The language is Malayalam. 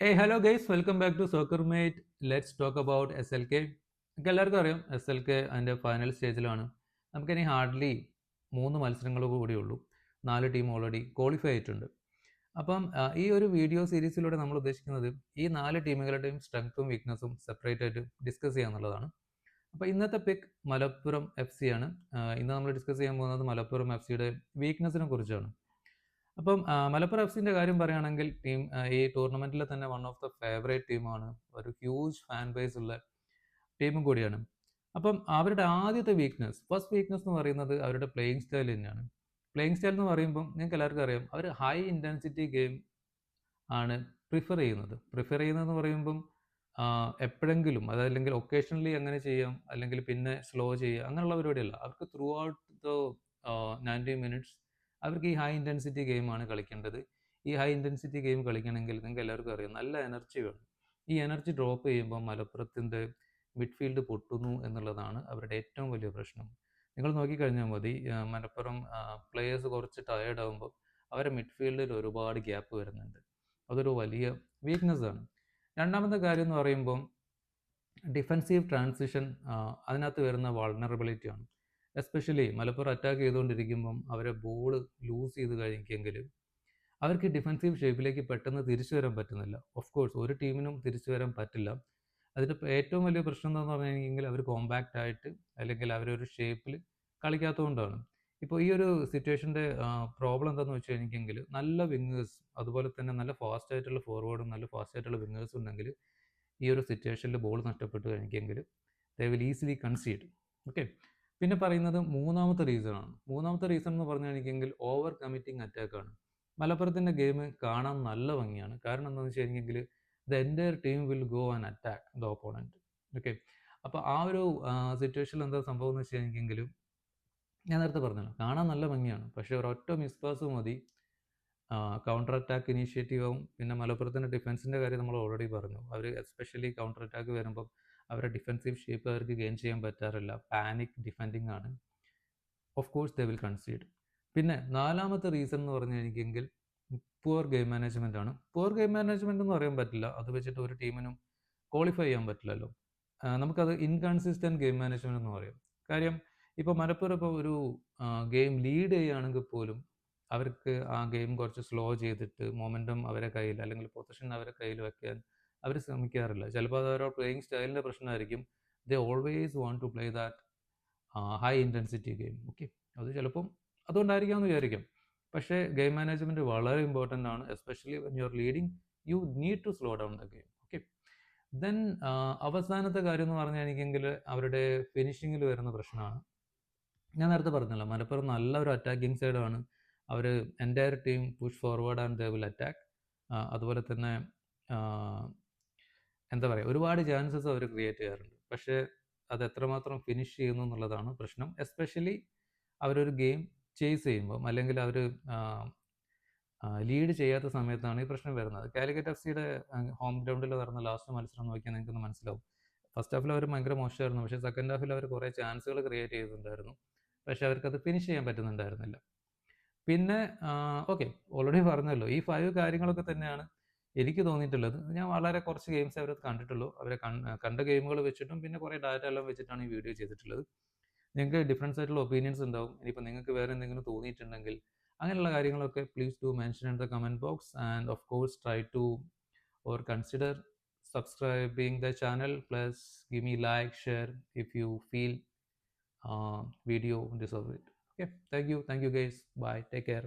Hey hello guys welcome back to soccer mate let's talk about S L K നമുക്ക് എല്ലാവർക്കും അറിയാം എസ് എൽ കെ അതിന്റെ ഫൈനൽ സ്റ്റേജിലാണ് നമുക്കിനി ഹാർഡ്ലി മൂന്ന് മത്സരങ്ങൾ കൂടിയുള്ളൂ നാല് ടീം ഓൾറെഡി ക്വാളിഫൈ ആയിട്ടുണ്ട് അപ്പം ഈ ഒരു വീഡിയോ സീരീസിലൂടെ നമ്മൾ ഉദ്ദേശിക്കുന്നത് ഈ നാല് ടീമുകളുടെയും സ്ട്രെങ്ത്തും വീക്ക്നസ്സും സെപ്പറേറ്റ് ആയിട്ട് ഡിസ്കസ് ചെയ്യുക എന്നുള്ളതാണ്. അപ്പോൾ ഇന്നത്തെ പിക്ക് മലപ്പുറം എഫ് സി ആണ്. ഇന്ന് നമ്മൾ ഡിസ്കസ് ചെയ്യാൻ പോകുന്നത് മലപ്പുറം എഫ് സിയുടെ വീക്ക്നെസ്സിനെ കുറിച്ചാണ്. അപ്പം മലപ്പുറം എഫ് സിന്റെ കാര്യം പറയുകയാണെങ്കിൽ ടീം ഈ ടൂർണമെന്റിലെ തന്നെ വൺ ഓഫ് ദ ഫേവറേറ്റ് ടീമാണ് ഒരു ഹ്യൂജ് ഫാൻ ബേസ് ഉള്ള ടീമും കൂടിയാണ്. അപ്പം അവരുടെ ആദ്യത്തെ വീക്ക്നെസ് ഫസ്റ്റ് വീക്ക്നെസ് എന്ന് പറയുന്നത് അവരുടെ പ്ലേയിങ് സ്റ്റൈൽ തന്നെയാണ്. പ്ലേയിങ് സ്റ്റൈൽ എന്ന് പറയുമ്പോൾ നിങ്ങൾക്ക് എല്ലാവർക്കും അറിയാം അവർ ഹൈ ഇന്റൻസിറ്റി ഗെയിം ആണ് പ്രിഫർ ചെയ്യുന്നത്. പ്രിഫർ ചെയ്യുന്നതെന്ന് പറയുമ്പം എപ്പോഴെങ്കിലും അതല്ലെങ്കിൽ ഒക്കേഷണലി അങ്ങനെ ചെയ്യാം അല്ലെങ്കിൽ പിന്നെ സ്ലോ ചെയ്യുക അങ്ങനെയുള്ള പരിപാടിയല്ല അവർക്ക് throughout the ninety minutes അവർക്ക് ഈ ഹൈ ഇന്റൻസിറ്റി ഗെയിമാണ് കളിക്കേണ്ടത്. ഈ ഹൈ ഇന്റൻസിറ്റി ഗെയിം കളിക്കണമെങ്കിൽ നിങ്ങൾക്ക് എല്ലാവർക്കും അറിയാം നല്ല എനർജി വേണം. ഈ എനർജി ഡ്രോപ്പ് ചെയ്യുമ്പോൾ മലപ്പുറത്തിന്റെ മിഡ്ഫീൽഡ് പൊട്ടുന്നു എന്നുള്ളതാണ് അവരുടെ ഏറ്റവും വലിയ പ്രശ്നം. നിങ്ങൾ നോക്കിക്കഴിഞ്ഞാൽ മതി മലപ്പുറം പ്ലെയേഴ്സ് കുറച്ച് ടയേർഡ് ആകുമ്പോൾ അവരുടെ മിഡ്ഫീൽഡിൽ ഒരുപാട് ഗ്യാപ്പ് വരുന്നുണ്ട്. അതൊരു വലിയ വീക്ക്നെസ് ആണ്. രണ്ടാമത്തെ കാര്യം എന്ന് പറയുമ്പോൾ ഡിഫെൻസീവ് ട്രാൻസിഷൻ അതിനകത്ത് വരുന്ന വാൾണറബിലിറ്റിയാണ് എസ്പെഷ്യലി മലപ്പുറം അറ്റാക്ക് ചെയ്തുകൊണ്ടിരിക്കുമ്പം അവരെ ബോൾ ലൂസ് ചെയ്ത് കഴിക്കുമെങ്കിൽ അവർക്ക് ഡിഫൻസീവ് ഷേപ്പിലേക്ക് പെട്ടെന്ന് തിരിച്ചു വരാൻ പറ്റുന്നില്ല. ഓഫ് കോഴ്സ് ഒരു ടീമിനും തിരിച്ചു വരാൻ പറ്റില്ല. അതിന്റെ ഏറ്റവും വലിയ പ്രശ്നം എന്താണെന്ന് പറഞ്ഞു കഴിഞ്ഞെങ്കിൽ അവർ കോമ്പാക്റ്റ് ആയിട്ട് അല്ലെങ്കിൽ അവരൊരു ഷേപ്പിൽ കളിക്കാത്തതുകൊണ്ടാണ്. ഇപ്പോൾ ഈ ഒരു സിറ്റുവേഷന്റെ പ്രോബ്ലം എന്താണെന്ന് വെച്ച് കഴിഞ്ഞെങ്കിൽ നല്ല വിങ്ങേഴ്സ് അതുപോലെ തന്നെ നല്ല ഫാസ്റ്റ് ആയിട്ടുള്ള ഫോർവേഡും നല്ല ഫാസ്റ്റ് ആയിട്ടുള്ള വിങ്ങേഴ്സ് ഉണ്ടെങ്കിൽ ഈ ഒരു സിറ്റുവേഷനിൽ ബോൾ നഷ്ടപ്പെട്ട് കഴിഞ്ഞെങ്കിൽ they will easily concede okay പിന്നെ പറയുന്നത് മൂന്നാമത്തെ റീസൺ ആണ്. മൂന്നാമത്തെ റീസൺ എന്ന് പറഞ്ഞാണെങ്കിൽ ഓവർ കമ്മിറ്റിംഗ് അറ്റാക്കാണ് മലപ്പുറത്തിന്റെ ഗെയിം കാണാൻ നല്ല ഭംഗിയാണ്. കാരണം എന്താണെന്ന് വെച്ച് കഴിഞ്ഞെങ്കിൽ the entire team will go and attack the opponent okay അപ്പോൾ ആ ഒരു സിറ്റുവേഷനിൽ എന്താ സംഭവം എന്ന് വെച്ച് കഴിഞ്ഞെങ്കിൽ ഞാൻ നേരത്തെ പറഞ്ഞല്ലോ കാണാൻ നല്ല ഭംഗിയാണ്. പക്ഷേ ഒരൊറ്റ മിസ് പാസ് മതി. കൗണ്ടർ അറ്റാക്ക് ഇനീഷ്യേറ്റീവ് ആവും. പിന്നെ മലപ്പുറത്തിന്റെ ഡിഫൻസിന്റെ കാര്യം നമ്മൾ ഓൾറെഡി പറഞ്ഞു. അവർ എസ്പെഷ്യലി കൗണ്ടർ അറ്റാക്ക് വരുമ്പം അവരുടെ ഡിഫെൻസീവ് ഷേപ്പ് അവർക്ക് ഗെയിൻ ചെയ്യാൻ പറ്റാറില്ല. പാനിക് ഡിഫെൻഡിങ് ആണ്. Of course they will concede പിന്നെ നാലാമത്തെ റീസൺ എന്ന് പറഞ്ഞു കഴിഞ്ഞെങ്കിൽ പുവർ ഗെയിം മാനേജ്മെന്റ് ആണ്. പുവർ ഗെയിം മാനേജ്മെന്റ് എന്ന് പറയാൻ പറ്റില്ല. അത് വെച്ചിട്ട് ഒരു ടീമിനും ക്വാളിഫൈ ചെയ്യാൻ പറ്റില്ലല്ലോ. നമുക്കത് ഇൻകൺസിസ്റ്റന്റ് ഗെയിം മാനേജ്മെന്റ് എന്ന് പറയും. കാര്യം ഇപ്പോൾ മലപ്പുറം ഇപ്പോൾ ഒരു ഗെയിം ലീഡ് ചെയ്യുകയാണെങ്കിൽ പോലും അവർക്ക് ആ ഗെയിം കുറച്ച് സ്ലോ ചെയ്തിട്ട് മൊമെന്റം അവരെ കയ്യിൽ അല്ലെങ്കിൽ പൊസിഷൻ അവരെ കയ്യിൽ വെക്കാൻ അവർ ശ്രമിക്കാറില്ല. ചിലപ്പോൾ അത് അവരുടെ പ്ലേയിങ് സ്റ്റൈലിന്റെ പ്രശ്നമായിരിക്കും. They always want to play that high intensity game okay അത് ചിലപ്പം അതുകൊണ്ടായിരിക്കാമെന്ന് വിചാരിക്കാം. പക്ഷേ ഗെയിം മാനേജ്മെന്റ് വളരെ ഇമ്പോർട്ടന്റ് ആണ് especially when you are leading you need to slow down the game okay then അവസാനത്തെ കാര്യം എന്ന് പറഞ്ഞാൽ എനിക്കെങ്കിൽ അവരുടെ ഫിനിഷിങ്ങിൽ വരുന്ന പ്രശ്നമാണ്. ഞാൻ നേരത്തെ പറഞ്ഞല്ലോ മലപ്പുറം നല്ല ഒരു അറ്റാക്കിംഗ് സൈഡാണ് അവർ entire team push forward and they will attack അതുപോലെ തന്നെ എന്താ പറയുക ഒരുപാട് ചാൻസസ് അവർ ക്രിയേറ്റ് ചെയ്യാറുണ്ട്. പക്ഷേ അത് എത്രമാത്രം ഫിനിഷ് ചെയ്യുന്നു എന്നുള്ളതാണ് പ്രശ്നം. എസ്പെഷ്യലി അവരൊരു ഗെയിം ചേസ് ചെയ്യുമ്പം അല്ലെങ്കിൽ അവർ ലീഡ് ചെയ്യാത്ത സമയത്താണ് ഈ പ്രശ്നം വരുന്നത്. കാലിക്കറ്റ് എഫ് സിയുടെ ഹോം ഗ്രൗണ്ടിൽ നടന്ന ലാസ്റ്റ് മത്സരം നോക്കിയാൽ നിങ്ങൾക്ക് മനസ്സിലാവും. ഫസ്റ്റ് ഹാഫിൽ അവർ ഭയങ്കര മോശമായിരുന്നു. പക്ഷേ സെക്കൻഡ് ഹാഫിൽ അവർ കുറേ ചാൻസുകൾ ക്രിയേറ്റ് ചെയ്തിട്ടുണ്ടായിരുന്നു. പക്ഷേ അവർക്കത് ഫിനിഷ് ചെയ്യാൻ പറ്റുന്നുണ്ടായിരുന്നില്ല. പിന്നെ ഓക്കെ ഓൾറെഡി പറഞ്ഞല്ലോ. ഈ ഫൈവ് കാര്യങ്ങളൊക്കെ തന്നെയാണ് എനിക്ക് തോന്നിയിട്ടുള്ളത് ഞാൻ വളരെ കുറച്ച് ഗെയിംസ് അവർ കണ്ടിട്ടുള്ളൂ. അവരെ കണ്ട ഗെയിമുകൾ വെച്ചിട്ടും പിന്നെ കുറേ ഡാറ്റ എല്ലാം വെച്ചിട്ടാണ് ഈ വീഡിയോ ചെയ്തിട്ടുള്ളത്. നിങ്ങൾക്ക് ഡിഫറൻസ് ആയിട്ടുള്ള ഒപ്പീനിയൻസ് ഉണ്ടാവും. ഇനിയിപ്പോൾ നിങ്ങൾക്ക് വേറെ എന്തെങ്കിലും തോന്നിയിട്ടുണ്ടെങ്കിൽ അങ്ങനെയുള്ള കാര്യങ്ങളൊക്കെ please do mention in the comment box and of course try to or consider subscribing the channel plus give me like share if you feel video deserve it okay thank you thank you you bye take care